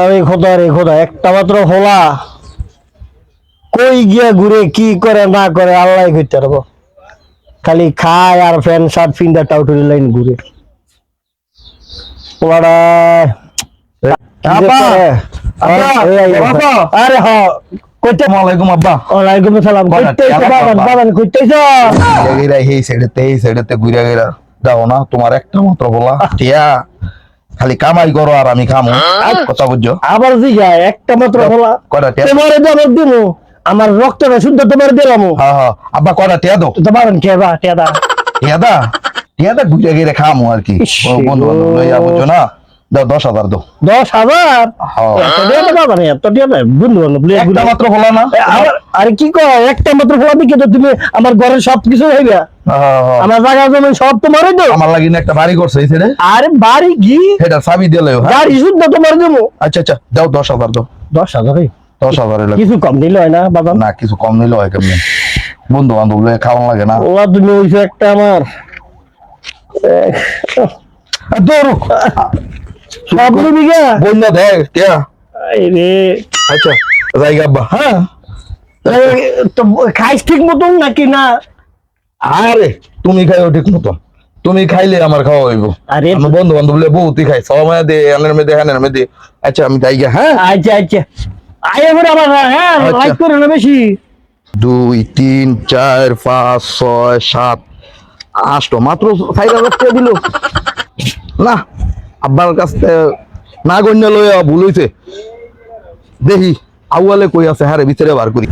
আরে খোদা রে খোদা একটা মাত্র হোলা। কই গিয়া ঘুরে কি করে না করে আল্লাহ কইতে পারব। খালি খায় আর ফ্যান শার্ট ফিন্ডা টাউটুরি লাইন ঘুরে। পোলাটা। আরে হ। কইতে আব্বা। ওয়ালাইকুম সালাম কইতেছ আব্বা, বাবান কইতেছ। এই সাইডেতে এই সাইডেতে ঘুরে গেরা যাও না তোমার একটা মাত্র বলা টিয়া খালি কামাই করো আর আমি খামো। কথা বুঝছ? আবার জিগা একটা মাত্র হোলা তোমারে আবার দিমু। আমার রক্তটা শুদ্ধ তোমার দিলাম হ্যাঁ হ্যাঁ। আব্বা কয়টা টিয়া দা টিয়া দা ঘুরে গেলে খামো আর কি। বন্ধু বান্ধব লইয়া বুঝছ না? দাও দশ হাজার দাও। দশ হাজার? হ্যাঁ। এত দিয়ে তো দিয়ে বন্ধু বান্ধব একটা মাত্র বলা না? আরে কি কয়? একটা মাত্র ফোলা দিকে তো তুমি আমার ঘরের সব কিছু হইবে। হ্যাঁ, হ্যাঁ। আমার জায়গা জমি সব তোমারই তো। আমার লাগি না একটা বাড়ি করছে এই ছেড়ে। আরে বাড়ি কি? সেটা চাবি দিলে গাড়ি শুদ্ধ তোমার দেবো আচ্ছা আচ্ছা দাও দশ হাজার দাও। দশ হাজার দশ হাজার কিছু কম দিলে হয় না বাবা? না কিছু কম নিলে হয় কেমনি? বন্ধু বান্ধব খাওয়ান লাগে না। ওলা তুমি হইছো একটা আমার। দৌড়। সব বিঘা বন্যা দেখ রে আচ্ছা জায়গা হ্যাঁ? তো খাইস ঠিক মতন নাকি না? আরে তুমি খাইও ঠিক মতো তুমি খাইলে আমার খাওয়া হইব। আরে আমার বন্ধু বান্ধব লে বহুতই খাই। সময় দে আনের মেদে হ্যানের মেদে আচ্ছা আমি তাই হ্যাঁ? আচ্ছা আচ্ছা। আয় এবার আমার হ্যাঁ আচ্ছা। লাইক করে না বেশি। দুই তিন চার পাঁচ ছয় সাত আষ্ট মাত্র হাজার টাকা দিল। না আব্বার কাছ থেকে না গণ্য লইয়া ভুল হইছে। দেখি আউয়ালে কই আছে? হারে ভিতরে বার করি।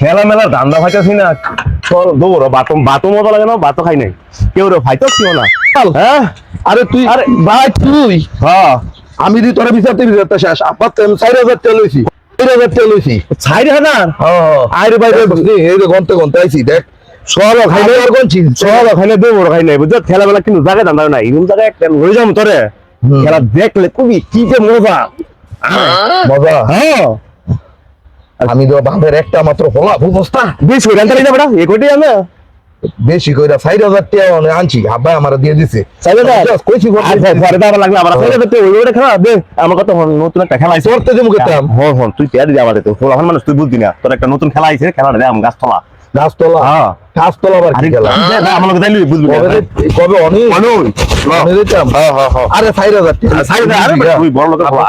খেলা মেলা ধান্দা ফাইতেছি না? চল দৌড় বাতো বাতো মতো লাগে না? বাতো খাই নাই। কেউ রে ফাইতেছি না। হ্যাঁ? আরে তুই আরে ভাই তুই। হ্যাঁ। আমি দি তোরা বিচারতে বিচারতে শেষ। আপাত চার হাজার টাকা লইছি। চার হাজার টাকা লইছি। ছাইরে হাজার? হ্যাঁ। আরে ভাই এই যে গন্তে গন্তে আইছি দেখ। চল খাই আর কোন চিজ চল খাই দৌড় খাই নাই বুঝছ? খেলা মেলা কিন্তু জায়গায় ধান্দা নাই। এরকম জায়গায় একটা হয়ে যাব তোরে। খেলা দেখলে খুবই কি যে মজা। মজা। হ্যাঁ। আমি তো বাপের একটা মাত্র হলা অবস্থা বেশ করে আনতে না এ কোটি আমি বেশি কইরা চার হাজার টাকা আনছি আব্বা আমার দিয়ে দিছে। কইছি আর পরে তো আবার লাগবে আবার খেলে তো ওই ওটা খেলা দে আমার কথা নতুন একটা খেলা আছে তোরতে যে মুখে দাম হন হন তুই পেয়ারি দিয়ে আমাদের তো। এখন মানুষ তুই বুঝবি না তোর একটা নতুন খেলা আছে খেলাটা দে আম গাছতলা। গাছতলা? হ্যাঁ। গাছতলা আবার কি খেলা? আমার বুঝবি কবে রে- অনেক অনেক হ্যাঁ হ্যাঁ হ্যাঁ। আরে চার হাজার টাকা। তুই বড় লোকের খেলা।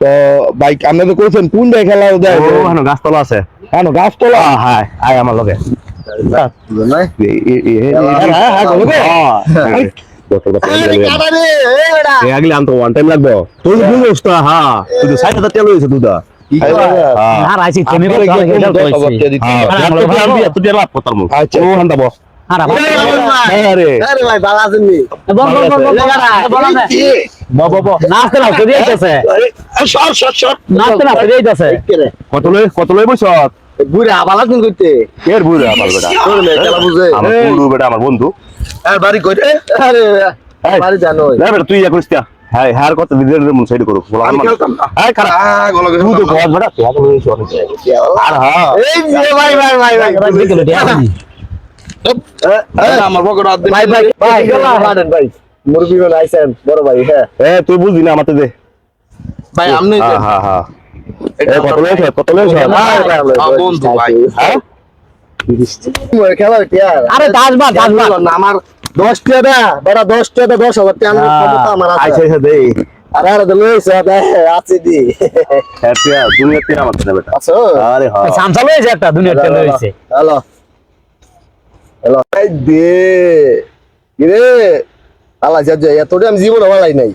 তো বাইক আপনি তো কইছেন কোন জায়গায় খেলা দেয় ও হেন গাছতলা আছে। কেন গাছতলা? হ্যাঁ হ্যাঁ আয় আমার লগে। হ্যাঁ, হ্যাঁ, আচ্ছা। হ্যাঁ বল বল বল বল কত লই কত বুড়া ভালো আছেন করতে এর বুড়ো আমার বেটা তোর মেয়ে বুঝে আমার বুড়ো বেটা আমার বন্ধু আর বাড়ি কই রে আরে বাড়ি জানো না বেটা তুই ইয়া করিস হ্যাঁ হ্যাঁ কত দিদের মন সাইড করো আমি খেলতাম হ্যাঁ খারাপ আ গলা তুই তো বড় বেটা তুই হ্যাঁ এই যে ভাই ভাই ভাই ভাই আমার পকেট হাত দিন ভাই ভাই ভাই হাঁটেন ভাই। মুরগি মান আইছেন বড় ভাই হ্যাঁ। তুই না আমাতে দে। ভাই আপনি হ্যাঁ হ্যাঁ হ্যাঁ এ কত লইছ কত লইছ বন্ধু ভাই হ্যাঁ? খেলা হইতে আর। আরে দাসবা দাসবা আমার দশ টাকা বেড়া দশ টাকা দশ হাজার টাকা আমার আইছে আইছে দে আরে আরে লইছে আছে দি। হ্যাঁ তুই দুনিয়া তুই বেটা। আছো? আরে হ্যাঁ। সামসা লইছে একটা দুনিয়ার লইছে হ্যালো। দে। যা যা এতটা আমি জীবনে বালাই নাই?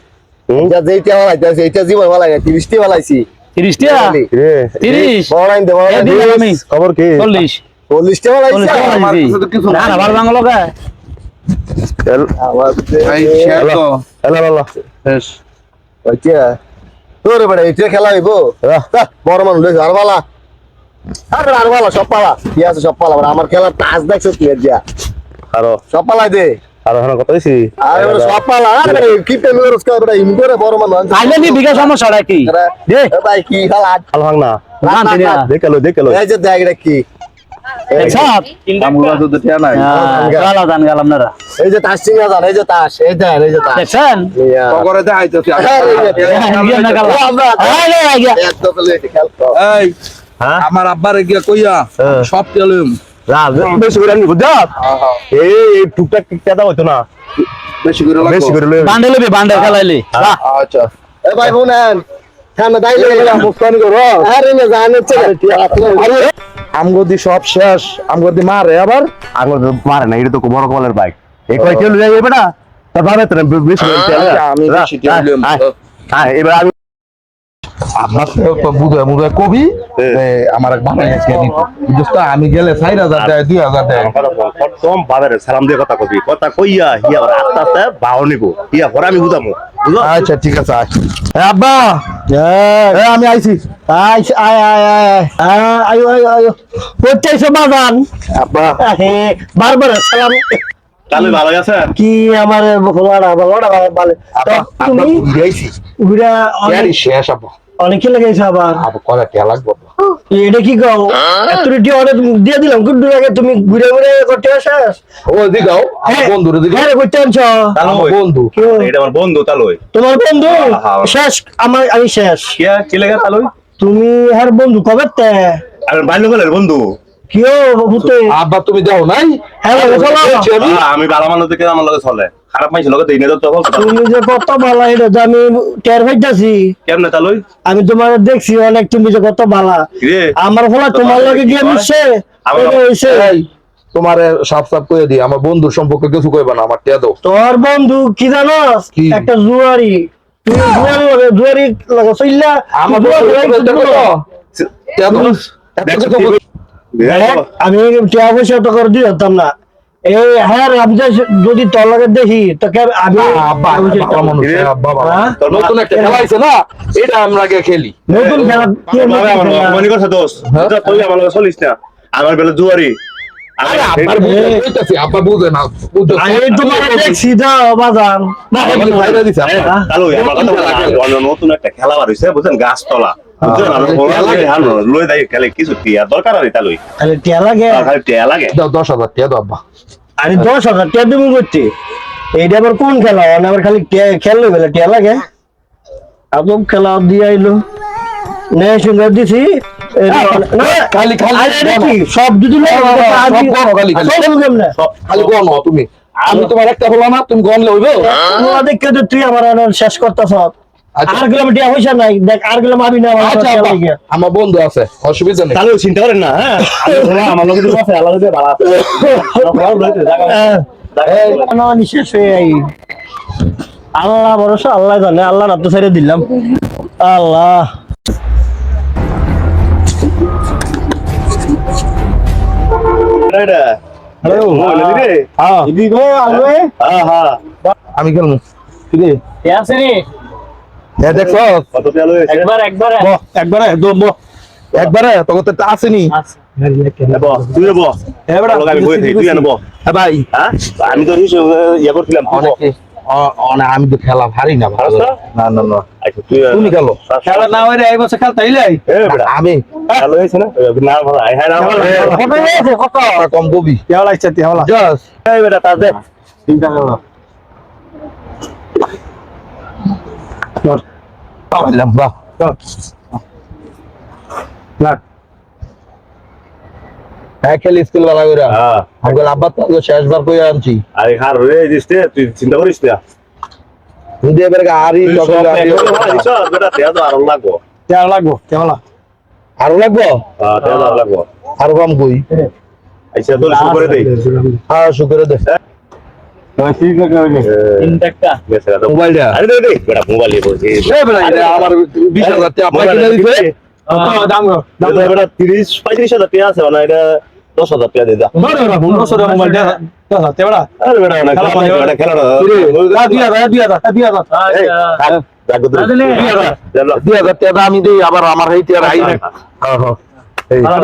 যা যেইটা আছে এইটা জীবন বালাই না তিরিশটি বালাইছি। 30 টাকা রে 30 বড়াইন দে এ বড়াইন দিলাম আমি। খবর কি? 40 চল্লিশটা বালাইছি। 40 টাকা আমার লাইছি কাছে তো কিছু না না নাই। বার বাংলা লগা আমার ভাই শেয়ার তো হ্যালো হ্যালো। শেষ তোর বেড়া এইটা খেলা হইব? বড় মানুষ আর বালা। আর আর সব পালা কি আছে সব পালা আমার খেলা টাচ দেখছ কি এর যা আরও সব পালাই দে আরও হ্যাঁ কত হইছি আর সব পালা আর কি পেন রোজ কা ইম করে বড় মানুষ আইলে নি বিঘা সমস্যাটা কি দে ভাই কি খেলা আলো ভাঙ না না না দেখে লো এই যে দেখ রে কি সাত আমরা তো টিয়া নাই গালা দান গাল আপনারা এই যে তাস এই যে তাস এই দেন এই যে তাস দেখছেন ইয়া। দেখাইতেছি আমরা এই হ্যাঁ? আমার আব্বারে গিয়া কইয়া সব তেলুম না বেশি করে আনি বুঝছ? এই এই টুকটাক কেদা হইতো না? বেশি করে বেশি করে লই বান্ডে লবি বান্ডে খেলাইলি। আচ্ছা। এ ভাই বোনেন ঠান্ডা দাই লাগে মুস্তানি করো। আরে না জানে চলে আরে আমগদি সব শেষ আমগদি মারে আবার। আঙুল মারে না এটা তো বড় কলের বাইক। এই কয় তেল যাই এবার না? তারপরে তো বেশি করে তেল আচ্ছা, আমি বেশি। হ্যাঁ এবার আমি আপনার তো বুঝে বুঝে কবি আমার এক বানাই আজকে দিত বুঝছ আমি গেলে চার হাজার দেয় দুই হাজার দেয়। প্রথম বাবার সালাম দিয়ে কথা কবি। কথা কইয়া আবার আস্তে আস্তে বাও নিব। হিয়া পরে আমি বুঝামু। আচ্ছা ঠিক আছে আয়। আব্বা! এ, আমি আইছি। আয় আয় আয় আয়। আয় আয়ো আয়ো আয়ো। কোথায় সমাধান আব্বা। বারবার সালাম। তাহলে ভালো আছে কি আমার ভোলাটা ভালো তুমি ঘুরা শেষ আব্বা। অনেকে লেগেছে আবার। আব্বা কলে টিয়া লাগবে। এটা কি কও? এত রেটি অনেক দিয়ে দিলাম কিন্তু আগে তুমি ঘুরে ঘুরে করতে আসাস ও আমার বন্ধুরে দিগাও হ্যাঁ করতে আনছ। আমার বন্ধু। কেউ এটা আমার বন্ধু তালই। তোমার বন্ধু? হ্যাঁ। শেষ আমার আমি শেষ। কি লাগে তালই? তুমি হ্যার বন্ধু কবে তে? আমি বাল্যকালের বন্ধু। কেউ হতে আব্বা তুমি যাও নাই? হ্যাঁ আমি। ভালো মানুষ দেখে আমার লগে চলে। খারাপ লগে দিনে তো তুমি যে কত ভালো এটা যে আমি টের পাইতাছি কেমনে তালই আমি তোমার দেখছি অনেক তুমি যে কত ভালো আমার ফলে তোমার লগে গিয়ে আমার- হইছে এই তোমারে সাফ সাফ কইয়া দি আমার বন্ধুর সম্পর্কে কিছু কইবা না আমার টিয়া দাও তোর বন্ধু কি জানোস কি? একটা জুয়ারি তুই জুয়ারি লগে জুয়ারি লগে আমার বন্ধু আমি টিয়া পয়সা তো করে দিয়ে যেতাম না এই হ্যাঁ যে যদি তোর লগে দেখি তোকে আমি হ্যাঁ? নতুন একটা খেলা আছে না? এটা আমরা আগে খেলি। নতুন খেলা আমার খেলা? করছে দোষ হ্যাঁ? তুই আমার চলিস না। আমার বেলা জুয়ারি। নতুন একটা খেলা বার বুঝছেন? গাছতলা। আমি বড় লাগে হানো লই দাই খেলে কিছু টিয়া দরকার আর তালুই তাহলে টিয়া লাগে খালি টিয়া লাগে দাও দশ হাজার টিয়া এইটা আবার কোন খেলা মানে আবার খালি খেললো বেলা টিয়া লাগে আদম খেলা দিয়ে আইলো নে সঙ্গে দিছি সব যদি আমি- তোমার একটা হলো না তুমি গনলে হইবে তুই আমার শেষ করতেছ আচ্ছা। আর পয়সা নাই দেখ আর গেলাম আমি না আমার আচ্ছা বন্ধু আছে অসুবিধা নেই। তালু চিন্তা করেন না হ্যাঁ? আমার আছে আলাদা দিয়ে ভালো আছে শেষ আই আল্লাহ ভরসা আল্লাহ জানে আল্লাহ রাত ছেড়ে দিলাম। আল্লাহ। হ্যালো হ্যাঁ। হ্যাঁ। আমি দেখছ তেল হয়েছে? একবার একবার একবারে দম একবারে তোকে তো আসেনি। তুই আমি বই থাকি তুই ভাই। হ্যাঁ? আমি তো ইয়া করছিলাম তুই আমি তো খেলা ভারি না ভালো না? না না। আচ্ছা তুই তুমি খেলো। খেলা না হইলে এই বছর খেলতে হইলে? এ আমি। ভালো হয়েছে না? না ভালো আই হ্যাঁ না ভালো। কত? কম কবি। কেওলা ইচ্ছা তেওলা জাস। এই বেটা তা চিন্তা করো পাইলাম বাহ হ্যাঁ খেলি স্কুল বেলা করে হ্যাঁ। আমি আব্বা তো শেষবার কই আনছি। আরে হার রে দিস্তে তুই চিন্তা করিস না। তুই এবার আরি সব এক করে ভালো দিছ বেটা তে তো আর লাগবো। আরও লাগবো? হ্যাঁ তে আর লাগবো। আরও কম কই? আচ্ছা তোর শুরু করে হ্যাঁ দে। তো মোবাইলটা আরে দে। আমার বিশ হাজার টাকা পাইকি না গো এটা বেটা 30 35 হাজার টাকা আছে না এটা 10 হাজার টাকা দিয়ে দা বন্ধু মোবাইল দেওয়া তেওলা আরে বেটা না খেলা মানে বেটা খেলা দিয়া দা দিয়া দা দিয়া দা এই থাক জাগো তুই আদলে। জানো দুই হাজার। টাকা আমি দিই আবার আমার এই টিয়ার আই না হ্যাঁ হ্যাঁ এই শোন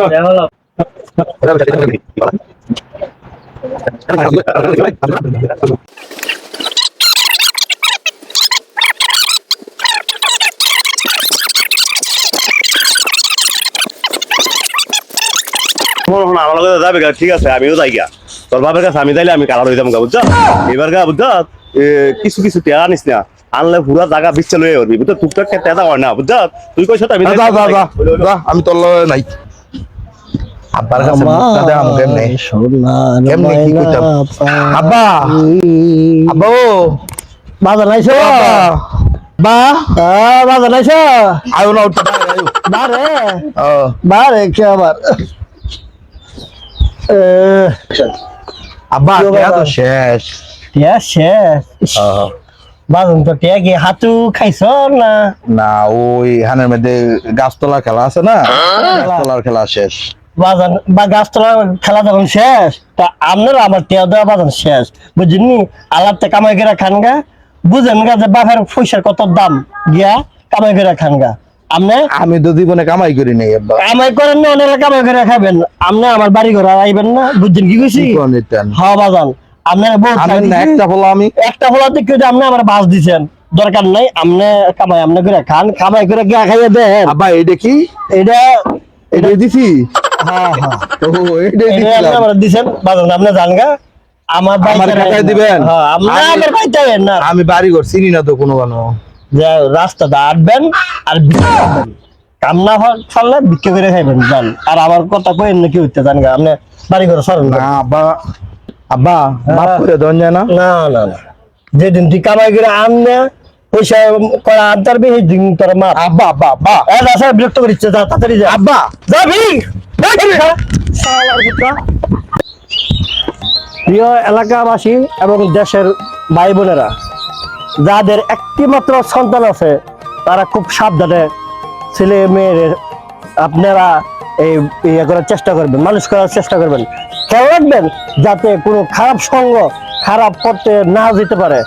আমার লগে যাবে ঠিক আছে আমিও যাই গা। তোর বাবার কাছে আমি যাইলে আমি কালার হইতাম গা বুঝছ? এবার গা বুঝছ? কিছু কিছু টেয়া আনিস না। আনলে পুরা জায়গা বিচ্ছে লয়ে করবি বুঝছ? টুকটাক টেয়া হয় না বুঝছ? তুই কইছ আমি আমি তোর লগে নাই। আব্বার কাছে মুখটা দেখাম কেমনে? কেমনে কি আব্বা! আব্বা ও! বাজার নাইছো? বা? হ্যাঁ বাজার নাইছো? আয়ো না উঠতে বাইরে আয়ো। বারে ও। বারে কে আবার? আব্বা টেয়া তো শেষ। টিয়া শেষ? বাজন তো টিয়া কি হাতু খাইছ না? না ওই হানের মধ্যে গাছতলা খেলা আছে না? গাছতলার খেলা শেষ। বাজান বা গাছতলা খেলা যখন শেষ তা আপনার আমার টিয়া দেওয়া বাজান শেষ। বুঝিনি? আলাপতে কামাই করে খান গা। বুঝেন গা যে বাপের পয়সার কত দাম? গিয়া কামাই করে খান গা। আপনি? আমি তো জীবনে কামাই করি নাই আব্বা। কামাই করেন না অনেক কামাই করে খাবেন। আপনি আমার বাড়ি ঘর আইবেন না। বুঝছেন কি কইছি? হ্যাঁ বাজান। আপনার বহুত। একটা বলো আমি। একটা ফলাতে কেউ আপনি আমার বাস দিছেন। দরকার নাই আপনি কামাই আপনি করে খান। কামাই করে গিয়া খাইয়ে দেন। আব্বা এইটা কি? এটা এটা দিছি? হ্যাঁ হ্যাঁ। ও এইটা দিছিলাম আমার দিছেন বাজান আপনি জান আমার আমার বাইকে টাকায় রাখেন না। দিবেন? হ্যাঁ আমি- আমার না। বাড়ি ঘর চিনি না তো কোনো কোনো। যে রাস্তাটা আটবেন আর বিক্রি করবেন কাম ছাড়লে বিক্রি করে খাইবেন যান আর আমার কথা কই নাকি হইতে জান গা? আপনি বাড়ি ঘরে সরেন না আব্বা। আব্বা মাফ করে দেন যায় না। না না না। যেদিন তুই কামাই করে আনবে পয়সা করা আনতে পারবি সেই দিন তোর মা আব্বা আব্বা আব্বা। এ না স্যার বিরক্ত করিচ্ছে যা তাড়াতাড়ি যা। আব্বা। যাবি? প্রিয় এলাকাবাসী এবং দেশের ভাই বোনেরা যাদের সন্তান আছে, তারা খুব সাবধানে ছেলে আপনারা এই ইয়ে করার চেষ্টা করবেন, মানুষ করার চেষ্টা করবেন। খেয়াল রাখবেন যাতে কোনো খারাপ সঙ্গ, খারাপ করতে না যেতে পারে।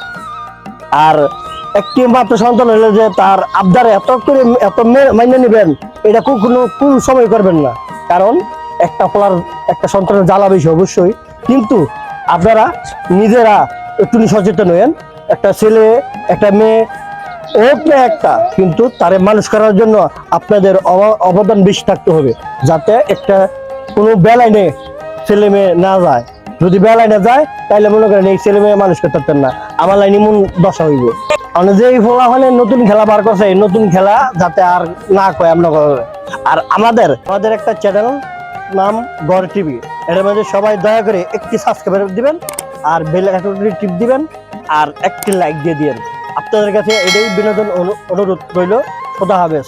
আর একটি মাত্র সন্তান হলে যে তার আবদারে এত করে, এত মে- মাইনে নেবেন, এটা কোনো কোন সময় করবেন না। কারণ একটা ফলার একটা সন্তানের জ্বালা বেশি অবশ্যই। কিন্তু আপনারা নিজেরা একটু সচেতন হয়েন। একটা ছেলে, একটা মেয়ে, হোক না একটা, কিন্তু তারে মানুষ করার জন্য আপনাদের অব- অবদান বেশি থাকতে হবে, যাতে একটা কোনো বেলাইনে ছেলে মেয়ে না যায়। যদি বেলাইনে যায় তাহলে মনে করেন এই ছেলে মেয়ে মানুষ করতে না। আমার লাইনে মন দশা হইব। মানে যে ফোলা হলে নতুন খেলা বার করছে, এই নতুন খেলা যাতে আর না কয় আমরা আর আমাদের আমাদের একটা চ্যানেল নাম গড় টিভি। এটার মধ্যে সবাই দয়া করে একটি সাবস্ক্রাইব দিবেন, আর বেল আইকনটি টিপ দিবেন, আর একটি লাইক দিয়ে দিবেন আপনাদের কাছে এটাই বিনোদন অনু- অনুরোধ রইল। খোদা হাফেজ।